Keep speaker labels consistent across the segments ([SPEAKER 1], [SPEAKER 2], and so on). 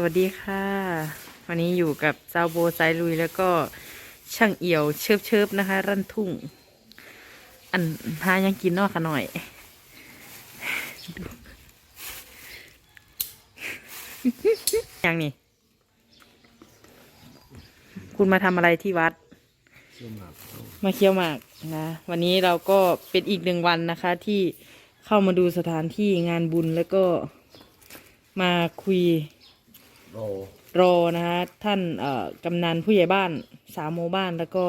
[SPEAKER 1] สวัสดีค่ะ วันนี้อยู่กับซาโบไซลุยแล้วก็ช่างเอี่ยวเชิบเชิบนะคะ รันทุ่ง อันหายังกินนอกขะหน่อย ยังนี่ คุณมาทำอะไรที่วัด มาเคี่ยวหมากนะ วันนี้เราก็เป็นอีกหนึ่งวันนะคะ ที่เข้ามาดูสถานที่งานบุญแล้วก็มาคุย
[SPEAKER 2] โร
[SPEAKER 1] รอนะคะท่านเอ่อกำนันผู้ใหญ่บ้านสามหมู่บ้านแล้วก็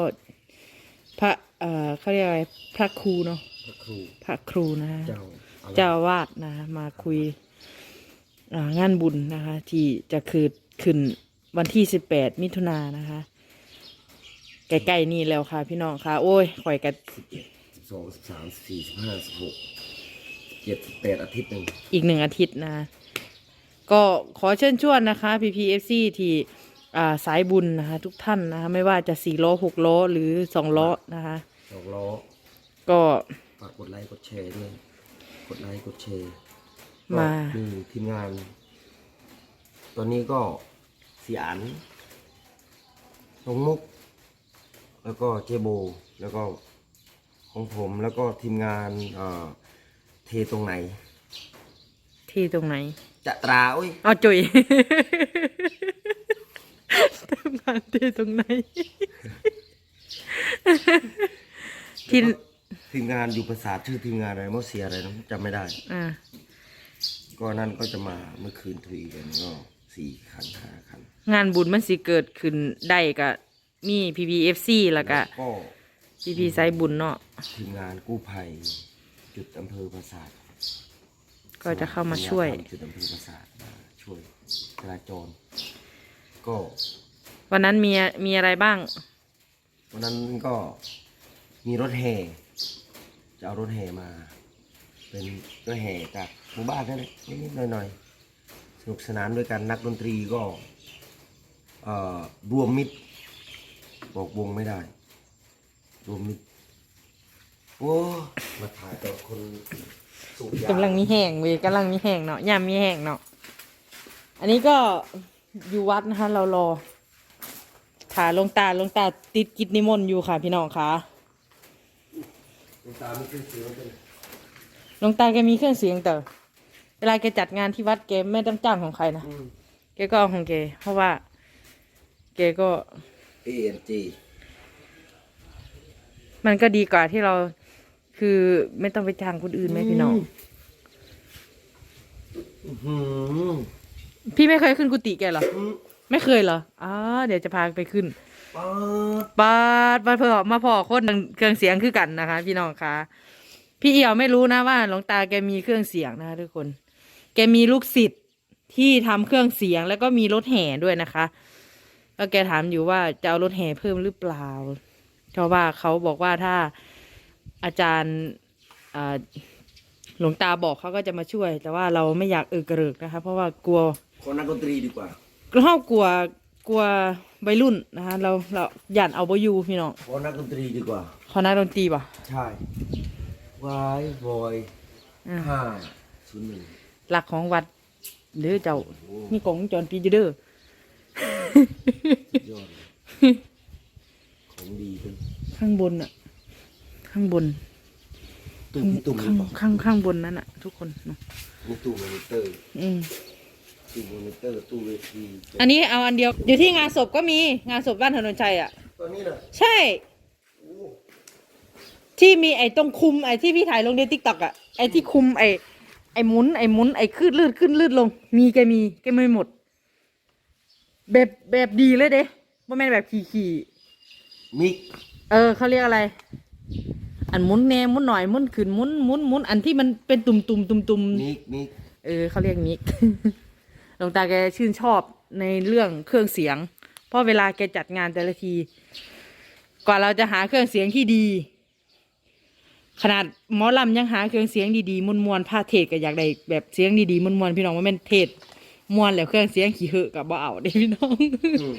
[SPEAKER 1] พระเอ่อเขาเรียกอะไรพระครูเนาะ
[SPEAKER 2] พระครู
[SPEAKER 1] พระครูนะคะ
[SPEAKER 2] เจ้าอะไร
[SPEAKER 1] เจ้าอาวาดนะคะมาคุยอ่างานบุญนะคะ ที่จะคืนขึ้นวันที่สิบแปดมิถุนายนนะคะใกล้ๆนี่แล้วค่ะ พี่น้องค่ะ โอ้ยข่อยกัน
[SPEAKER 2] สิบสองสิบสามสิบสี่สิบห้าสิบหกเจ็ดสิบแปดอาทิตย์หนึ่ง
[SPEAKER 1] อีกหนึ่งอาทิตย์นะคะ ก็ขอเชิญชวนนะคะ PPFC ที่อ่าสายบุญนะคะ ทุกท่านนะคะ ไม่ว่าจะสี่ล้อหกล้อหรือสองล้อนะคะ
[SPEAKER 2] สองล้อ
[SPEAKER 1] ก็
[SPEAKER 2] ฝากกดไลค์กดแชร์ด้วย กดไลค์กดแชร์
[SPEAKER 1] มา
[SPEAKER 2] ก็มีทีมงาน ตอนนี้ก็เสียอันน้องมุก แล้วก็เจโบ แล้วก็ของผมแล้วก็ทีมงานเอ่อเทตรงไหน
[SPEAKER 1] ที่ตรงไหน
[SPEAKER 2] จะตราอุ้ย
[SPEAKER 1] เอาจุย ทำงานที่ตรงไหน ที่
[SPEAKER 2] แล้วก็ทีมงานอยู่ภาษาชื่อทีมงานอะไรมอเสียอะไรนะจำไม่ได้
[SPEAKER 1] อ่า
[SPEAKER 2] ก็นั่นก็จะมาเมื่อคืนทุยกันก็สี่คันห้าคัน
[SPEAKER 1] งานบุญมันสิเกิดขึ้นได้กับมี PPFC แล้วก็
[SPEAKER 2] ก็
[SPEAKER 1] PP สายบุญเนาะ
[SPEAKER 2] ทีมงานกู้ภัย จุดอำเภอปราสาท
[SPEAKER 1] ก็จะเข้ามาช่วย
[SPEAKER 2] จุดอำเภอปราสาทมาช่วยจราจร ก็
[SPEAKER 1] วันนั้นมีมีอะไรบ้าง
[SPEAKER 2] วันนั้นก็มีรถแห่จะเอารถแห่มา เป็นรถแห่จากหมู่บ้านนั่นแหละนิดๆหน่อยๆสนุกสนานด้วยกันนักดนตรีก็เอ่อรวมมิตรบอกวงไม่ได้ รวมมิตรโอ้มาถ่ายกับคน สูบยากำ
[SPEAKER 1] ลังมีแห้งเวยกำลังมีแห้งเนาะยามมีแห้งเนาะอันนี้ก็อยู่วัดนะคะ เรารอถ่ายลงตาลงตาติดกิจนิมนต์อยู่ค่ะ พี่น้องค่ะ
[SPEAKER 2] ตามไม่ขึ้นเสียงเป็น
[SPEAKER 1] ลงตาแกมีเครื่องเสียงแต่เวลาแกจัดงานที่วัดแกไม่ต้องจ้างของใครนะ
[SPEAKER 2] อืม
[SPEAKER 1] แกก็เอาของแกเพราะว่า แกก็
[SPEAKER 2] ANG
[SPEAKER 1] มันก็ดีกว่าที่เรา คือไม่ต้องไปจ้างคนอื่นไหมพี่น้อง
[SPEAKER 2] อื้อหือ
[SPEAKER 1] พี่ไม่เคยขึ้นกุฏิแกเหรอ
[SPEAKER 2] อืม
[SPEAKER 1] ไม่เคยเหรออ๋อเดี๋ยวจะพาไปขึ้น
[SPEAKER 2] ป๊าด
[SPEAKER 1] ปาดมาเพื่อมาพอคนเครื่องเสียงคือกันนะคะ พี่น้องคะพี่เอี่ยวไม่รู้นะว่าหลวงตาแกมีเครื่องเสียงนะคะทุกคน แกมีลูกศิษย์ที่ทำเครื่องเสียงแล้วก็มีรถแห่ด้วยนะคะแล้วแกถามอยู่ว่าจะเอารถแห่เพิ่มหรือเปล่าเพราะว่าเขาบอกว่าถ้า อาจารย์อ่าหลวงตาบอกเขาก็จะมาช่วย แต่ว่าเราไม่อยากเออกระเริกนะคะ เพราะว่ากลัว
[SPEAKER 2] ขอนักดนตรีดีกว่า
[SPEAKER 1] เรากลัวกลัววัยรุ่นนะคะเราเราหยันเอาบอยู่พี่น้อง
[SPEAKER 2] ขอนักดนตรีดีกว่า
[SPEAKER 1] คณะดนตรีป่ะ
[SPEAKER 2] ใช่วายบอย
[SPEAKER 1] อ่า
[SPEAKER 2] ห้าศูนย์หนึ่ง
[SPEAKER 1] หลักของวัดหรือเจ้ามีกล่องวงจรปีอยู่เด้อย
[SPEAKER 2] อดเลยของดีเป็น
[SPEAKER 1] ข้างบนอะ ข้างบน
[SPEAKER 2] ตู้พี่ตุ้มหรื
[SPEAKER 1] ข้าง
[SPEAKER 2] อเปล่า
[SPEAKER 1] ข้างข้างบนนั้นอะทุกคนเนาะ
[SPEAKER 2] มีตู้มอนิเตอร์
[SPEAKER 1] อืม
[SPEAKER 2] ตู้มอนิเตอร์ตู้เวที
[SPEAKER 1] อันนี้เอาอันเดียวอยู่ที่งานศพก็มีงานศพบ้านถนนชัยอะ
[SPEAKER 2] ตอนนี้น่ะ
[SPEAKER 1] ใช่
[SPEAKER 2] โอ้
[SPEAKER 1] ที่มีไอ้ตรงคุมไอ้ที่พี่ถ่ายลงในทิกตอกอะไอ้ที่คุมไอ้ไอ้หมุนไอ้หมุนไอ้ขึ้นลืดขึ้นลืดลง มีแกมีแกไม่หมด แบบแบบดีเลยเด้ไม่แม่นแบบขี่ขี่
[SPEAKER 2] มิก
[SPEAKER 1] เออเขาเรียกอะไร อันหมุนแหนหมุนหน่อยหมุนขึ้นหมุนหมุนหมุนอันที่มันเป็นตุ่มตุ่มตุ่มตุ่ม
[SPEAKER 2] มิกมิก
[SPEAKER 1] เออเขาเรียกมิก หลวงตาแกชื่นชอบในเรื่องเครื่องเสียง เพราะเวลาแกจัดงานแต่ละที กว่าเราจะหาเครื่องเสียงที่ดี ขนาดหมอลำยังหาเครื่องเสียงดีๆมวนมวนๆพาเทศก็อยากได้แบบเสียงดีๆมวนมวนๆพี่น้องว่าแม่นเทศมวนแล้วเครื่องเสียงขี้เหอะกับบ่เอาเด้พี่น้อง
[SPEAKER 2] อืม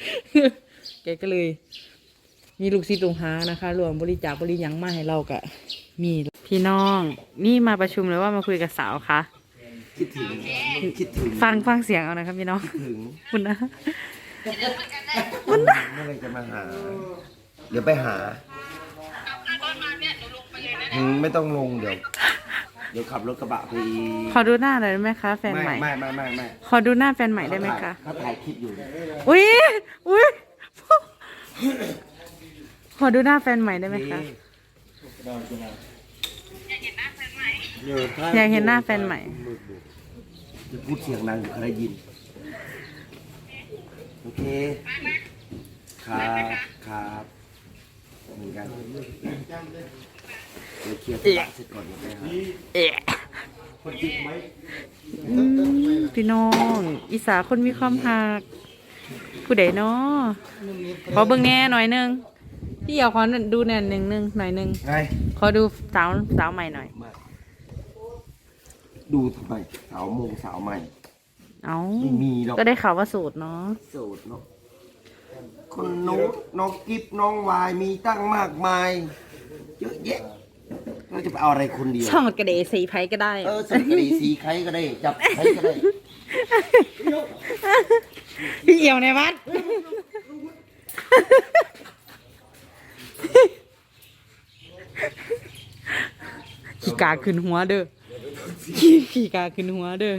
[SPEAKER 1] แกก็เลย มีลูกศิษย์ลูกหานะคะรวมบริจาคบริยังมาให้เรากะมีพี่น้อง นี่มาประชุมเลยว่ามาคุยกับสาวคะ
[SPEAKER 2] จคิดถึงคิดถึง
[SPEAKER 1] ฟังฟังเสียงเอานะครับพี่น้อง
[SPEAKER 2] คิดถึง
[SPEAKER 1] คุณนะ
[SPEAKER 2] เมื่อไหรจะมาหาเดี๋ยวไปหาอืมไม่ต้องลงเดี๋ยว เดี๋ยวขับรถกระบะไป
[SPEAKER 1] ขอดูหน้าหน่อยได้ไหมคะแฟนใหม่
[SPEAKER 2] ไม่ไม่ไม่ไม่
[SPEAKER 1] ขอดูหน้าแฟนใหม่ได้ไหมคะ
[SPEAKER 2] เขาถ่ายคลิปอยู่
[SPEAKER 1] อุ้ยอุ้ย ขอดูหน้าแฟนใหม่ได้ไหมคะ อยากเห็นหน้าแฟนใหม่
[SPEAKER 2] จะพูดเสียงดังเดี๋ยวเขาได้ยิน โอเค ครับ ครับเหมือนกันเดี๋ยวเคลียร์ธุระเสร็จก่อนเดี๋ยวไปหา
[SPEAKER 1] เอะอืมพี่น้อง อีสาคนมีความหัก ผู้ใดเนาะขอเบิ่งแหน่หน่อยหนึง พี่อยากขอดูแหน่หนึ่งหนึ่งหน่อยหนึ่ง
[SPEAKER 2] ไง
[SPEAKER 1] ขอดูสาวสาวใหม่หน่อย
[SPEAKER 2] มาดูทำไมสาวโมงสาวใหม่
[SPEAKER 1] เอา
[SPEAKER 2] ไม่มีหรอก
[SPEAKER 1] ก็ได้ข่าวว่าโสูตรเนาะ
[SPEAKER 2] โสดเนาะคนน้องน้องกิฟน้องวายมีตั้งมากมายเยอะแยะเราจะไปเอาอะไรคนเดียว
[SPEAKER 1] ช่องกระเดสีไพก็ได้
[SPEAKER 2] เออสักกะดีสีใครก็ได้จับใครก็ได้
[SPEAKER 1] พี่เอี่ยวในวัด ขี้ กาขึ้นหัวเด้อขี้ขี้กาขึ้นหัวเด้อ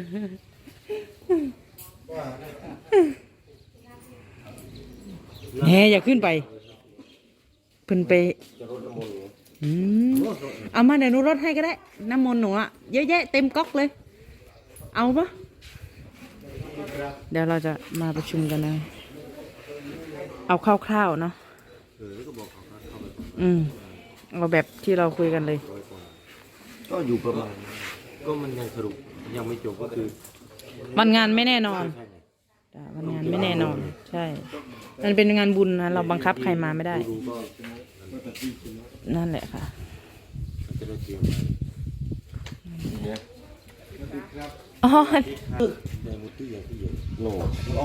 [SPEAKER 1] แหน่อย่าขึ้นไปเพิ่นไปอืมเอามาเดี๋ยวหนูรถให้ก็ได้ น้ำมนต์หนูอะเยอะแยะเต็มก๊อกเลย เอาปะเดี๋ยวเราจะมาประชุมกันนะ เอาคร่าวๆเนาะอืมเอาแบบที่เราคุยกันเลย
[SPEAKER 2] ก็อยู่ประมาณ
[SPEAKER 3] ก็มันยังสรุปยังไม่จบก็คือ
[SPEAKER 1] วันงานไม่แน่นอนจ้ะวันงานไม่แน่นอน ใช่ มันเป็นงานบุญนะ เราบังคับใครมาไม่ได้
[SPEAKER 3] ดูก็
[SPEAKER 1] นั่นแหละค่ะ
[SPEAKER 3] มันจะได้เตรียม
[SPEAKER 2] เนี่ย
[SPEAKER 1] อ๋อ
[SPEAKER 3] ในมุตี้อย่างที่เยอะ
[SPEAKER 2] โน่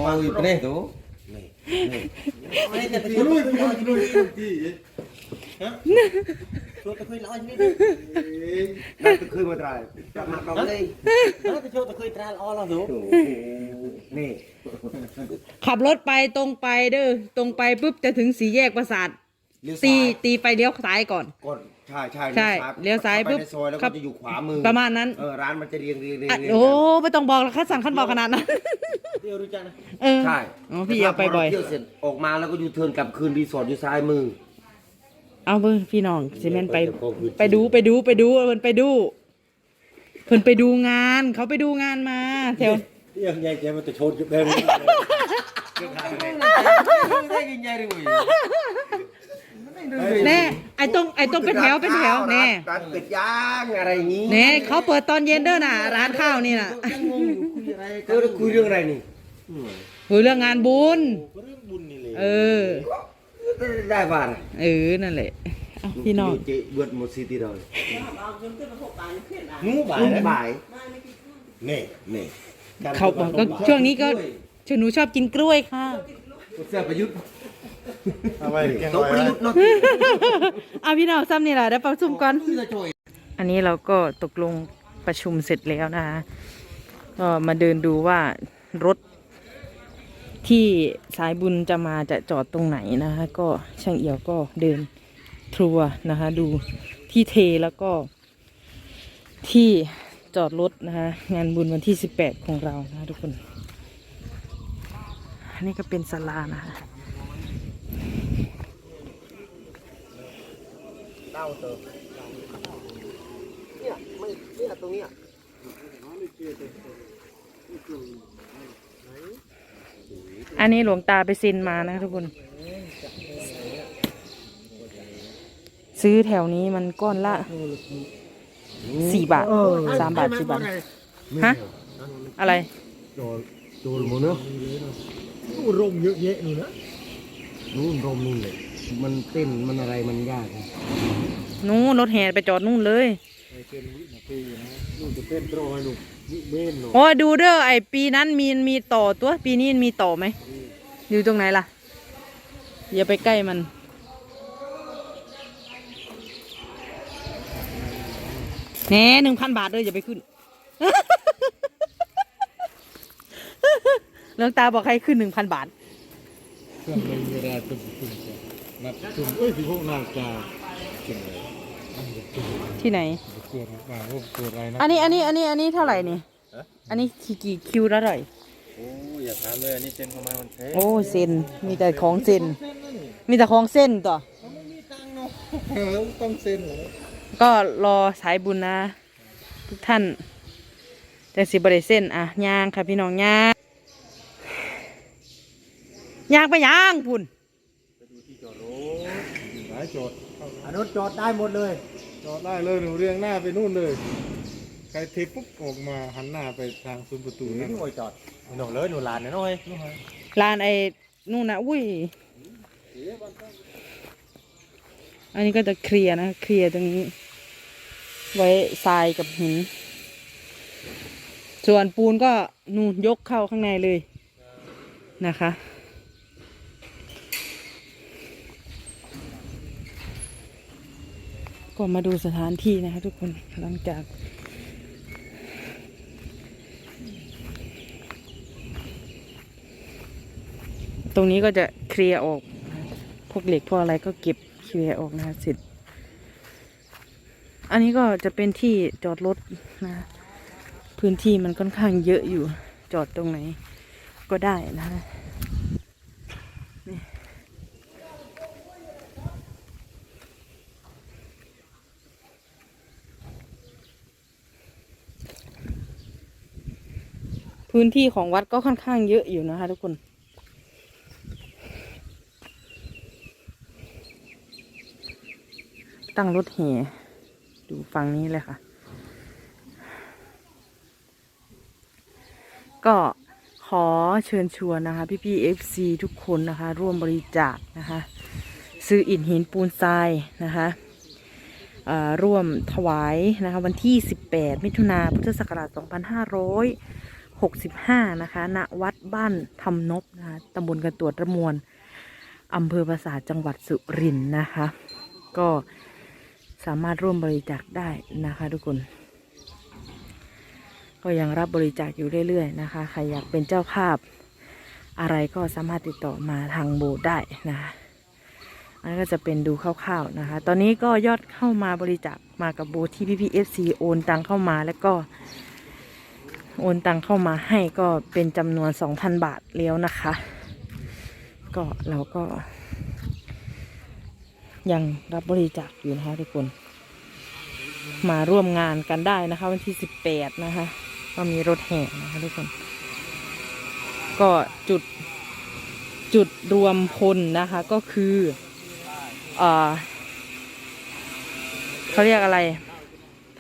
[SPEAKER 2] เอาอีกไปเนี่ยตัว
[SPEAKER 3] นี่
[SPEAKER 2] นั่นก็เคยมาตรายจะมาเอาเลย
[SPEAKER 3] แล้วจะโชว์ตะคุยตราลอแล้วสู
[SPEAKER 2] โอ้โหนี่
[SPEAKER 1] ขับรถไปตรงไปเด้อตรงไปปุ๊บจะถึงสี่แยกประสาท
[SPEAKER 2] เลี้ยว
[SPEAKER 1] ตี
[SPEAKER 2] ซ้าย
[SPEAKER 1] ตีไฟเลี้ยวซ้ายก่อน
[SPEAKER 2] กดใช่ใช่
[SPEAKER 1] ใช่เลี้ยวซ้าย
[SPEAKER 2] เข้
[SPEAKER 1] ปุ๊บ
[SPEAKER 2] ไปในซอยแล้ว
[SPEAKER 1] ครั
[SPEAKER 2] ก็
[SPEAKER 1] บ
[SPEAKER 2] จะอยู่ขวามือ
[SPEAKER 1] ประมาณนั้น
[SPEAKER 2] เออร้านมันจะเรียงเรียงเรียง
[SPEAKER 1] อะ
[SPEAKER 2] เรียง
[SPEAKER 1] โอ้ไม่ต้องบอกแล้วคัดสั่งขั้นบอกขนาดนั้น
[SPEAKER 3] เดี๋ยวรู้จักนะ
[SPEAKER 1] เออ
[SPEAKER 2] ใช่
[SPEAKER 1] อ๋อพี่เอาไปบ่อย
[SPEAKER 2] เที่ยวเสร็จออกมาแล้วก็ยูเทิร์นกลับคืนรีสอร์ทอยู่ซ้ายมือ
[SPEAKER 1] เอาเบอร์พี่น้องซีเมนต์ไปไปดูไปดูไปดูเพิ่นไปดูเพิ่นไปดูงาน เขาไปดูงานมาแถว
[SPEAKER 3] ยังใหญ่แกมันจะโชว์แบบนี้
[SPEAKER 2] ได้ยินใจด้วย
[SPEAKER 1] แน่ไอ้ตรงไอ้ตรงเป็นแถวเป็นแถวแน่
[SPEAKER 2] ร้านเป็ดย่างอะไรอย่างนี้
[SPEAKER 1] แน่เขาเปิดตอนเย็นเด้อน่ะ ร้านข้าวนี่น่ะ
[SPEAKER 2] เออแล้วคุยเรื่องอะไรนี่
[SPEAKER 1] คุยเรื่องงานบุญ
[SPEAKER 3] เรื่องบุญนี่เลย
[SPEAKER 1] เออ
[SPEAKER 2] ได้ป่ะ
[SPEAKER 1] เออนั่นแหละเอาพี่น้อง
[SPEAKER 2] เจ๊เบิดหมดซีตีเลย
[SPEAKER 3] งูบ่าย
[SPEAKER 2] นุ่ม
[SPEAKER 3] นะ
[SPEAKER 2] บ่าย
[SPEAKER 3] นี่
[SPEAKER 2] นี่
[SPEAKER 1] เขาบอกก็ช่วงนี้ก็ชหนูชอบกินกล้วยค่ะ
[SPEAKER 2] เสื้อประยุทธ์
[SPEAKER 3] เอาไปแกง
[SPEAKER 2] โต๊ะประยุทธ์เนาะ
[SPEAKER 1] เอาพี่น้องซ้ำนี่แหละเดี๋ยวประชุมก่อน
[SPEAKER 2] เสื้อโจย
[SPEAKER 1] อันนี้เราก็ตกลงประชุมเสร็จแล้วนะคะก็มาเดินดูว่ารถ ที่สายบุญจะมาจะจอดตรงไหนนะคะ ก็ช่างเอี่ยวก็เดินทัวร์นะคะ ดูที่เทแล้วก็ ที่จอดรถนะคะ งานบุญวันที่ 18 ของเรานะะทุกคนอันนี้ก็เป็นศาลานะคะ
[SPEAKER 2] เต้าเติมเนี่ยไม่เนี่ยตรงเนี้ย
[SPEAKER 1] อันนี้หลวงตาไปเซ็นมานะทุกคน ซื้อแถวนี้มันก้อนละสี่บาทสามบาทสี่บาท ฮะ อะไร
[SPEAKER 3] โจรหมดเนาะร่มเยอะแยะนู่นนะ
[SPEAKER 2] นู่นรมนู่นเลยมันเต้นมันอะไรมันยาก
[SPEAKER 1] นู้ นรถแห่ไปจอดนู่นเลย
[SPEAKER 3] ไอ้เป็นวินาทีนะลูกจะเป็นโตให้ลูกวิเบนเนาะ
[SPEAKER 1] โอ้ยดูเด้อไอปีนั้นมีมีต่อตัวปีนี้มีต่อไหมอยู่ตรงไหนล่ะอย่าไปใกล้มันแหน่หนึ่งพันบาทเลยอย่าไปขึ้นหลวงตาบอกให้ขึ้นหนึ่งพันบาท
[SPEAKER 3] เครื่องเลยเวลาตุ้มตุ้มจ้ะนัดตุ้มเอ้ยสิพวกนอกจา เก่งเลยอันนี้ตุ้ม
[SPEAKER 1] ที่ไหน
[SPEAKER 3] เกิดมาว่าเกิดอะไรนะ
[SPEAKER 1] อันนี้อันนี้อันนี้อันนี้เท่าไหร่นี่อันนี้กี่กี่คิวละเท่าไหร่
[SPEAKER 2] โอ้อย่าถามเลยอันนี้เซ็นเข้ามามันแพง
[SPEAKER 1] โอ้เส้นมีแต่ของเส้นมีแต่ของเส้นต่อ
[SPEAKER 3] เออต้องเซ็นเหรอ
[SPEAKER 1] ก็รอสายบุญนะ ทุกท่านแต่สิบริเส้นอะย่างค่ะพี่น้องย่างย่างไปย่างพุ่น
[SPEAKER 3] หลายโจทย์
[SPEAKER 4] อันนู้นจอดได้หมดเลย
[SPEAKER 3] จอดได้เลยหนูเรียงหน้าไปนู่นเลย ใครเทปุ๊บออกมาหันหน้าไปทางซุ้มประตู
[SPEAKER 4] นี่
[SPEAKER 3] นั่น
[SPEAKER 4] หน่วยจอดหนูเลยหนูลานนะน้อย
[SPEAKER 1] ลานไอ้นู่นนะอุ้ย อันนี้ก็จะเคลียร์นะเคลียร์ตรงนี้ ไว้ทรายกับหิน ส่วนปูนก็นู่นยกเข้าข้างในเลยนะคะ ก็มาดูสถานที่นะคะทุกคนหลังจาก ตรงนี้ก็จะเคลียร์ออก พวกเหล็กพวกอะไรก็เก็บเคลียร์ออกนะคะเสร็จ อันนี้ก็จะเป็นที่จอดรถนะ พื้นที่มันค่อนข้างเยอะอยู่จอดตรงไหนก็ได้นะคะนี่ พื้นที่ของวัดก็ค่อนข้างเยอะอยู่นะคะ ทุกคน ตั้งรถแห่ดูฝั่งนี้เลยค่ะ ก็ขอเชิญชวนนะคะ พี่พี่เอฟซีทุกคนนะคะ ร่วมบริจาคนะคะ ซื้ออิฐหินปูนทรายนะคะอ่อร่วมถวายนะคะวันที่ 18 มิถุนาพุทธศักราช 2565นะคะ ณ วัดบ้านทำนบนะคะตำบลกันตรวจระมวลอำเภอปราสาทจังหวัดสุรินทร์นะคะ ก็สามารถร่วมบริจาคได้นะคะ ทุกคน ก็ยังรับบริจาคอยู่เรื่อยๆนะคะ ใครอยากเป็นเจ้าภาพ อะไรก็สามารถติดต่อมาทางโบได้นะคะอันนี้ก็จะเป็นดูคร่าวๆนะคะ ตอนนี้ก็ยอดเข้ามาบริจาคมากับโบที่พี่พีเอฟซีโอนตังเข้ามาแล้วก็ โอนตังเข้ามาให้ก็เป็นจำนวน 2,000 บาทแล้วนะคะ ก็เราก็ ยังรับบริจาคอยู่นะคะทุกคน มาร่วมงานกันได้นะคะ วันที่สิบแปดนะคะ ก็มีรถแห่นะคะทุกคน ก็จุดจุดรวมพลนะคะก็คืออ่อเขาเรียกอะไร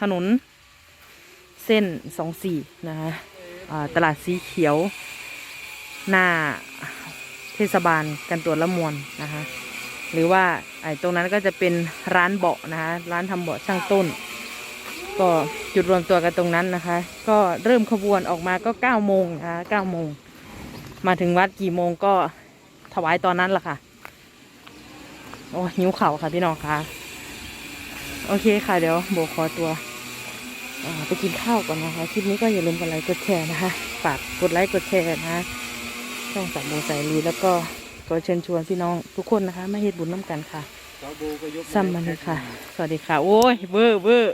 [SPEAKER 1] ถนน เส้นสองสี่นะคะตลาดสีเขียว หน้าเทศบาลกันตัวละมวลนะคะหรือว่าไอ้ตรงนั้นก็จะเป็นร้านเบาะนะคะร้านทำเบาะช่างต้น ก็จุดรวมตัวกันตรงนั้นนะคะ ก็เริ่มขบวนออกมาก็เก้าโมงนะคะเก้าโมงมาถึงวัดกี่โมงก็ถวายตอนนั้นล่ะค่ะโอ้หิวเข่าค่ะพี่น้องค่ะ โอเคค่ะเดี๋ยวโบขอตัว ไปกินข้าวก่อนนะคะ คลิปนี้ก็อย่าลืมกดไลค์กดแชร์นะคะ ฝากกดไลค์กดแชร์นะคะช่องสับโบสายลุยแล้วก็ขอเชิญชวนพี่น้องทุกคนนะคะมาเฮ็ดบุญน้ำกันค่ะ
[SPEAKER 2] สาวโบก็ยก
[SPEAKER 1] ซ้ำมันเลยค่ะ สวัสดีค่ะ โอ้ยเวอร์เวอร์